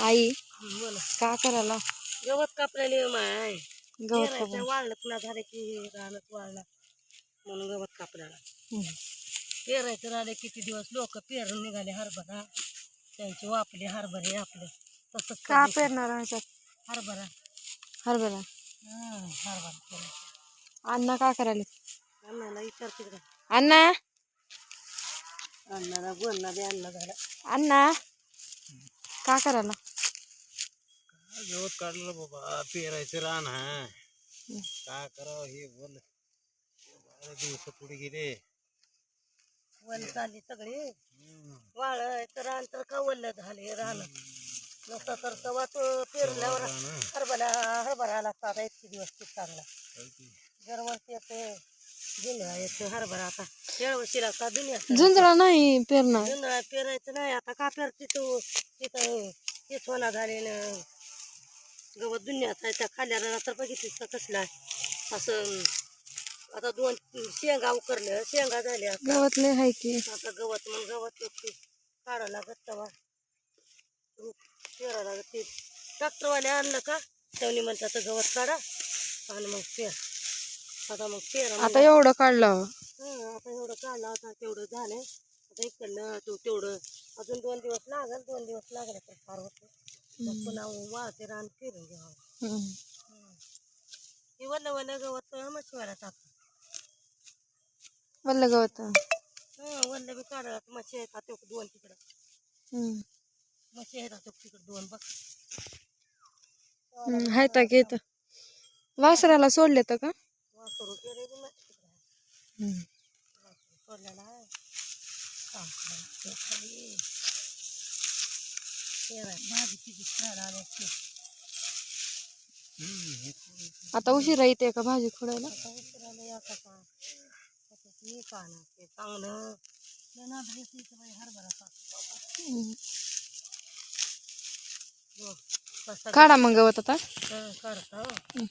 आई। बोला। का करायला? गवत कापलेली माय. गवत कापून. वाळलंच ना झालं की हे रानात वाळला. म्हणून गवत कापल्याला हम्म. पेरायचं राहिले किती दिवस? लोक पेरून निघाले हरभरा. त्यांचे वापले हरभरे आपले. तसंच का पेरणार ह्याच्यात हरभरा. हरभरा. हं, हरभरा पेरायचा. अण्णा का करायला? अण्णाला विचार तिकडे अण्णा? अण्णाला बोलणं बी अण्णा झाला अण्णा? का करायला? गवत काढलं बाबा पेरायचं रान हा। काय करावं हे बोल। बारा दिवस पुढे गेले वन चालली सगळे वाळ तर रान का झाले रान। नसतं तर तेव्हा तो पेरल्यावर हरभरा हरभरा आला आता इतके दिवस खूप चांगला. दरवर्षी येते जुंधळा येतो हरभरा आता. का दुनिया नाही पेरणार. जुंधळा पेरायचं नाही आता का पेरते तू? तिथं तेच होणार झाले ना गवत दुनियात आहे त्या खाल्या रानात तर बघितलीस का कसला आहे? असं आता दोन शेंगा उकरल्या शेंगा झाल्या आता. गवतले आहे की. आता गवत मग गवत ते काढा लागत तेव्हा पेरा लागत ते. ट्रॅक्टरवाले आणलं का? तेवढी म्हणतात गवत काढा आणि मग पेर. आता मग पेरा. आता एवढं काढलं हं, आता एवढं काढलं आता तेवढं झालंय. आता इकडनं तू तेवढं अजून दोन दिवस लागल दोन दिवस लागले तर फार होतं. वाळते रान पेरून घ्यावं. हे वल्ल वल्ल गवत मच्छीवाला टाक वल्ल गवत वल्ल बी काढा मच्छी येतात दोन तिकडं. मच्छी येतात तिकडं दोन बघ घेत वासराला सोडले तर का वासरू केले बी मच्छी तिकडं आहे. सोडलेला आहे भाजी किती खायला आले असते आता उशिरा येते का भाजी खोडायला आता उशिराला या का का त्याच्यात मी का ना ते चांगलं लय नादरेस इथं बाई हरभरा टाकतो बाबा हम्म. हो, कसा काढा मग गवत आता हं, काढता हो. हम्म.